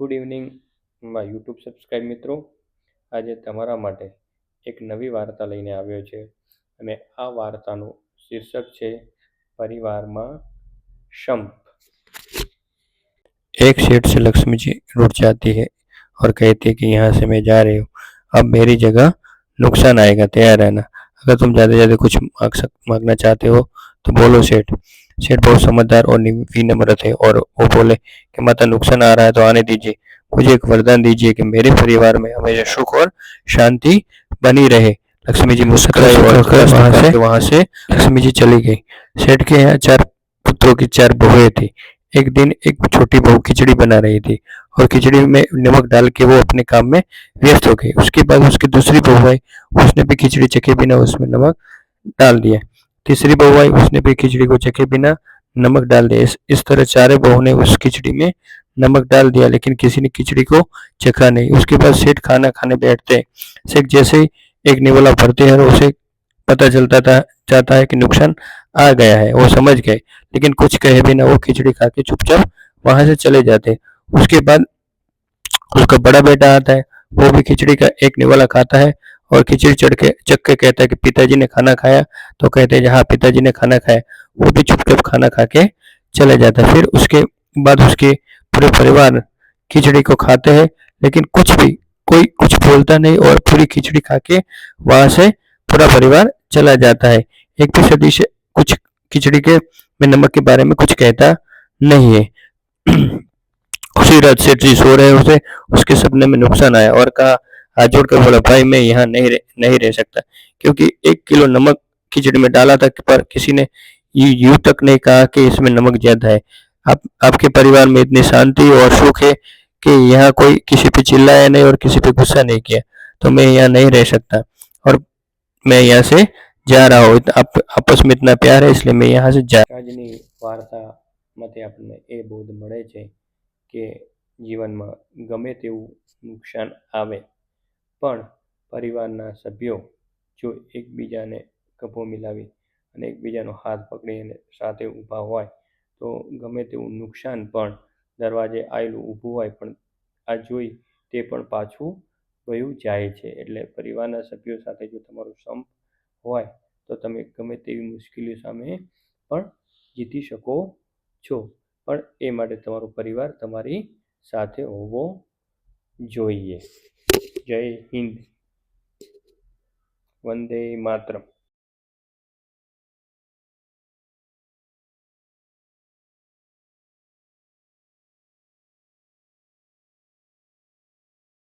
good evening my YouTube subscribe મિત્રો આજે તમારા માટે એક નવી વાર્તા લઈને આવ્યો છે અને આ વાર્તાનું શીર્ષક છે પરિવારમાં शंप एक सेठ से लक्ष्मी जी रुट जाती है और कहती है कि यहाँ से मैं जा रही हूँ अब मेरी जगह नुकसान आएगा तैयार रहना अगर तुम ज़्यादा ज़्यादा कुछ मांग सक मांगना चाहते हो तो बोलो सेठ सेठ बहुत समझदार और विनम्र थे और वो बोले कि माता नुकसान आ रहा है तो आने दीजिए। मुझे एक वरदान दीजिए कि मेरे परिवार में हमेशा सुख और शांति बनी रहे। लक्ष्मी जी मुस्कुराई और वहाँ से वहाँ से लक्ष्मी जी चली गई। सेठ के यहाँ चार पुत्रों की चार बहुएँ थी। एक दिन एक छोटी बहू खिचड़ी बना रही थी और खिचड़ी में नमक डाल के वो अपने काम में व्यस्त हो गई। उसके बाद उसकी दूसरी बहू आई। उसने भी खिचड़ी चखे बिना उसमें नमक डाल दिया। तीसरी बहू आई, उसने भी खिचड़ी को चखे बिना नमक डाल दिया। इस इस तरह चारे बहू ने उस खिचड़ी में नमक डाल दिया, लेकिन किसी ने खिचड़ी को चखा नहीं। उसके बाद सेठ खाना खाने बैठते। सेठ जैसे ही एक निवाला भरते हैं उसे पता चलता था जाता है कि नुकसान आ गया है, वो समझ गए। लेकिन कुछ कहे बिना वो खिचड़ी खा के चुपचाप वहाँ से चले जाते। उसके बाद उसका बड़ा बेटा आता है, वो भी खिचड़ी का एक निवाला खाता है और खिचड़ी चढ़ के, चख के कहता है कि पिताजी ने खाना खाया तो कहते हैं जहाँ पिताजी ने खाना खाया। वो भी चुपचाप खाना खा के चले जाता है। फिर उसके बाद उसके पूरे परिवार खिचड़ी को खाते हैं, लेकिन कुछ भी, कोई कुछ बोलता नहीं और पूरी खिचड़ी खा के वहाँ से पूरा परिवार चला जाता है। एक भी सदी से कुछ खिचड़ी के में नमक के बारे में कुछ कहता नहीं है। उसी रात सेठ जी सो रहे उसे उसके सपने में नुकसान आया और कहा हाथ जोड़कर बोला भाई मैं यहाँ नहीं रह, नहीं रह सकता क्योंकि एक किलो नमक खिचड़ी में डाला था पर किसी ने यूं यूं तक नहीं कहा कि इसमें नमक ज्यादा है आप आपके परिवार में इतनी शांति और सुख है कि यहाँ कोई किसी पे चिल्लाया नहीं और किसी पे गुस्सा नहीं किया तो मैं यहाँ नहीं रह सकता और मैं यहाँ से जा रहा हूँ आप आपस में इतना प्यार है इसलिए मैं यहाँ से जा આજની વાર્તામાંથી આપણને એ બોધ મળે છે કે જીવનમાં ગમે તેવું નુકસાન આવે પણ પરિવારના સભ્યો જો એકબીજાને કભો મિલાવી અને એકબીજાનો હાથ પકડી અને સાથે ઊભા હોય, તો ગમે તેવું નુકસાન પણ દરવાજે આવેલું ઊભું હોય, પણ આ જોઈ તે પણ પાછું વયું જાય છે. એટલે પરિવારના સભ્યો સાથે જો તમારો સંપ હોય, તો તમે ગમે તેવી મુશ્કેલીઓ સામે પણ જીતી શકો છો. પણ એ માટે તમારો પરિવાર તમારી સાથે હોવો જોઈએ. જય હિન્દ. વંદે માતરમ.